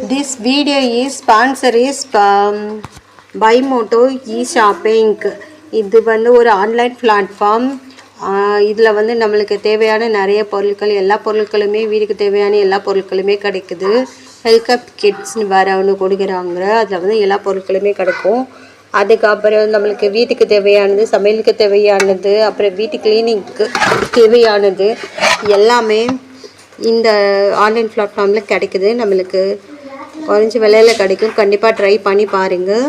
This video is sponsor is by Moto e shopping இது வந்து ஒரு ஆன்லைன் பிளாட்ஃபார்ம் இதில் வந்து நம்மளுக்கு தேவையான நிறைய பொருட்கள் எல்லா பொருட்களுமே வீட்டுக்கு தேவையான எல்லா பொருட்களுமே கிடைக்குது. ஹெல்கப் கிட்ஸ்னு வேறு ஒன்று கொடுக்குறாங்க. அதில் வந்து எல்லா பொருட்களுமே கிடைக்கும். அதுக்கப்புறம் நம்மளுக்கு வீட்டுக்கு தேவையானது சமையலுக்கு தேவையானது அப்புறம் வீட்டு கிளீனிங்க்கு தேவையானது எல்லாமே இந்த ஆன்லைன் பிளாட்ஃபார்மில் கிடைக்குது. நம்மளுக்கு குறைஞ்சி விலையில் கிடைக்கும். கண்டிப்பாக ட்ரை பண்ணி பாருங்கள்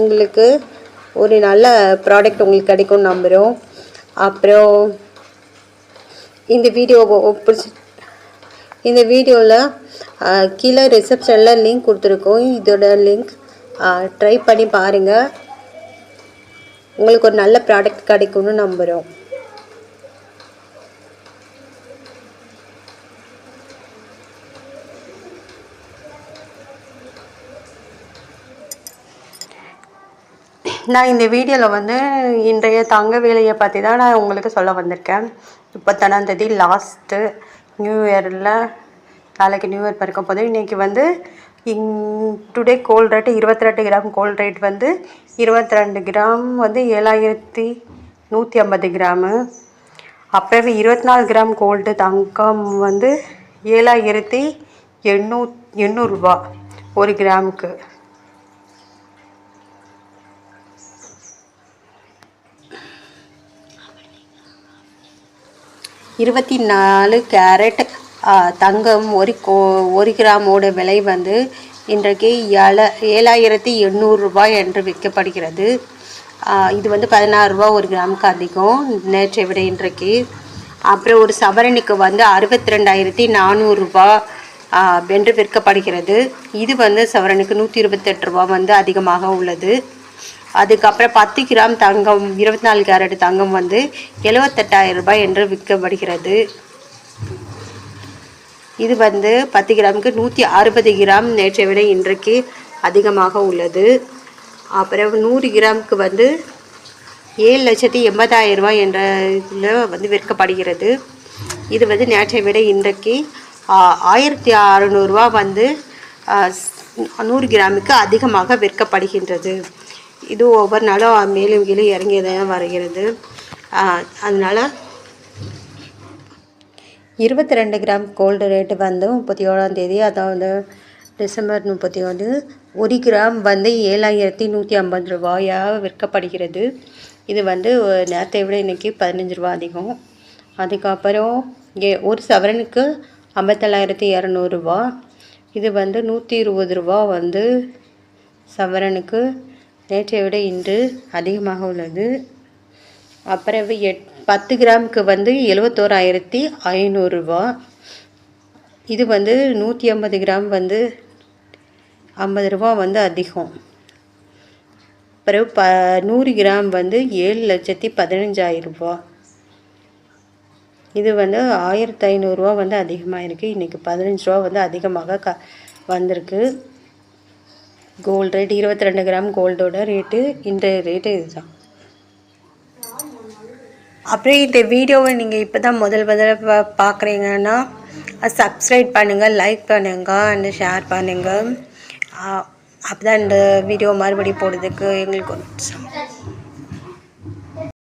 உங்களுக்கு ஒரு நல்ல ப்ராடக்ட் உங்களுக்கு கிடைக்கும்னு நம்புகிறோம் அப்புறம் இந்த வீடியோ பிடிச்சி இந்த வீடியோவில் கீழே ரிசப்ஷனில் லிங்க் கொடுத்துருக்கோம். இதோட லிங்க் ட்ரை பண்ணி பாருங்கள் உங்களுக்கு ஒரு நல்ல ப்ராடக்ட் கிடைக்கும்னு நம்புகிறோம் நான் இந்த வீடியோவில் வந்து இன்றைய தங்க வேலையை பற்றி தான் நான் உங்களுக்கு சொல்ல வந்திருக்கேன். முப்பத்தொன்னாந்தேதி லாஸ்ட்டு நியூ இயரில் நாளைக்கு நியூ இயர் பிறக்க போது இன்றைக்கி வந்து இங் டுடே கோல்ட் ரேட்டு இருபத்தி ரெண்டு கிராம் கோல்ட் ரேட் வந்து இருபத்தி ரெண்டு கிராம் வந்து ஏழாயிரத்தி நூற்றி ஐம்பது கிராமு. அப்புறம் இருபத்தி நாலு கிராம் கோல்டு தங்கம் வந்து ஏழாயிரத்தி எண்ணூ எண்ணூறுரூவா ஒரு கிராமுக்கு. இருபத்தி நாலு கேரட் தங்கம் ஒரு கோ ஒரு கிராமோட விலை வந்து இன்றைக்கு ஏழ ஏழாயிரத்தி எண்ணூறுரூபாய் என்று விற்கப்படுகிறது. இது வந்து பதினாறு ரூபா ஒரு கிராமுக்கு அதிகம். நேற்றை விட இன்றைக்கு. அப்புறம் ஒரு சவரனுக்கு வந்து அறுபத்தி ரெண்டாயிரத்தி நானூறுரூபா என்று விற்கப்படுகிறது. இது வந்து சவரனுக்கு நூற்றி இருபத்தெட்டு ரூபா வந்து அதிகமாக உள்ளது. அதுக்கப்புறம் பத்து கிராம் தங்கம் இருபத்தி நாலு கேரட் தங்கம் வந்து எழுவத்தெட்டாயிரம் ரூபாய் என்று விற்கப்படுகிறது. இது வந்து பத்து கிராமுக்கு நூற்றி அறுபது கிராம் நேற்றை விட இன்றைக்கு அதிகமாக உள்ளது. அப்புறம் நூறு கிராமுக்கு வந்து ஏழு லட்சத்தி எண்பதாயிரம் ரூபாய் என்ற இதில் வந்து விற்கப்படுகிறது. இது வந்து நேற்றை விட இன்றைக்கு ஆயிரத்தி அறநூறுரூவா வந்து நூறு கிராமுக்கு அதிகமாக விற்கப்படுகின்றது. இது ஒவ்வொரு நாளும் மேலும் கீழே இறங்கியதான் வருகிறது. அதனால் இருபத்தி ரெண்டு கிராம் கோல்டு ரேட்டு வந்து முப்பத்தி ஏழாம் தேதி அதாவது டிசம்பர் முப்பத்தி ஒன்று ஒரு கிராம் வந்து ஏழாயிரத்தி நூற்றி ஐம்பது ரூபாயாக விற்கப்படுகிறது. இது வந்து நேரத்தை விட இன்றைக்கி பதினஞ்சு ரூபா அதிகம். அதுக்கப்புறம் ஏ ஒரு சவரனுக்கு ஐம்பத்தேழாயிரத்தி இரநூறுபா இது வந்து நூற்றி இருபது ரூபா வந்து சவரனுக்கு நேற்றை விட இன்று அதிகமாக உள்ளது. அப்புறம் எட் பத்து கிராமுக்கு வந்து எழுவத்தோராயிரத்தி ஐநூறுரூவா இது வந்து நூற்றி ஐம்பது கிராம் வந்து ஐம்பது ரூபா வந்து அதிகம். பிறகு ப நூறு கிராம் வந்து ஏழு லட்சத்தி பதினஞ்சாயிரரூபா இது வந்து ஆயிரத்தி ஐநூறுரூவா வந்து அதிகமாக இருக்குது இன்றைக்கி பதினஞ்சு ரூபா வந்து அதிகமாக க வந்திருக்கு. கோல்டு ரேட் இருபத்தி ரெண்டு கிராம் கோல்டோட ரேட்டு இன்றைய ரேட்டு இதுதான். அப்படியே இந்த வீடியோவை நீங்கள் இப்போ தான் முதல் முதல்ல பா பார்க்குறீங்கன்னா சப்ஸ்கிரைப் பண்ணுங்கள் லைக் பண்ணுங்கள் அண்ட் ஷேர் பண்ணுங்கள் அப்போ தான் இந்த வீடியோ மறுபடியும் போடுறதுக்கு எங்களுக்கு கொஞ்சம்